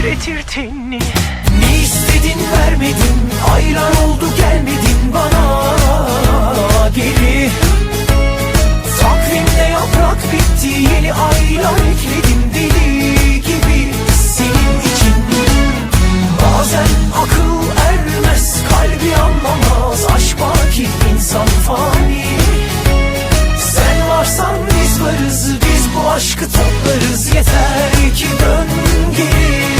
Titretir tenini Ne istedin vermedin. Aylar oldu gelmedin bana. Geri. Takvimde yaprak bitti. Yeni aylar ekledim deli gibi. Senin için. Bazen akıl ermez Kalbi anlamaz. Aşk var ki insan fani. Sen varsan biz varız Biz bu aşkı toplarız. Yeter ki dön geri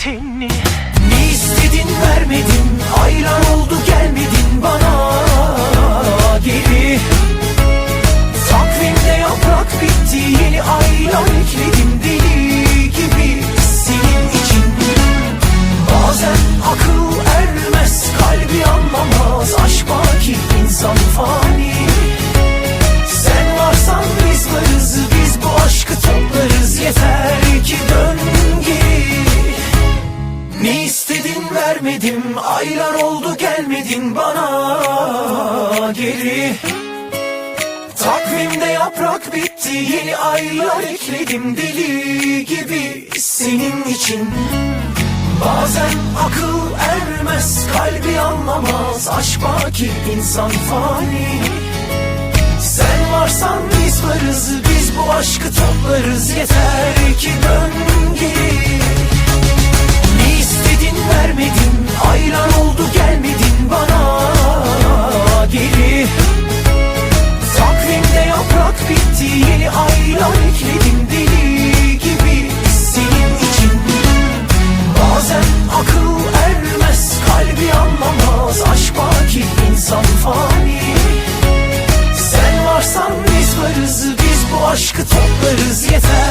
Tenini Ne istedin vermedin? Aylar oldu gelmedin bana. Geri. Takvimde yaprak bitti Yeni aylar ekledim deli gibi Senin için. Bazen akıl ermez Kalbi anlamaz. Aşk var ki insan fani Aylar oldu gelmedin bana. Geri. Takvimde yaprak bitti Yeni aylar ekledim deli gibi Senin için. Bazen akıl ermez Kalbi anlamaz Aşk var ki insan fani. Sen varsan biz varız Biz bu aşkı toplarız Yeter aşkı toplarız yeter.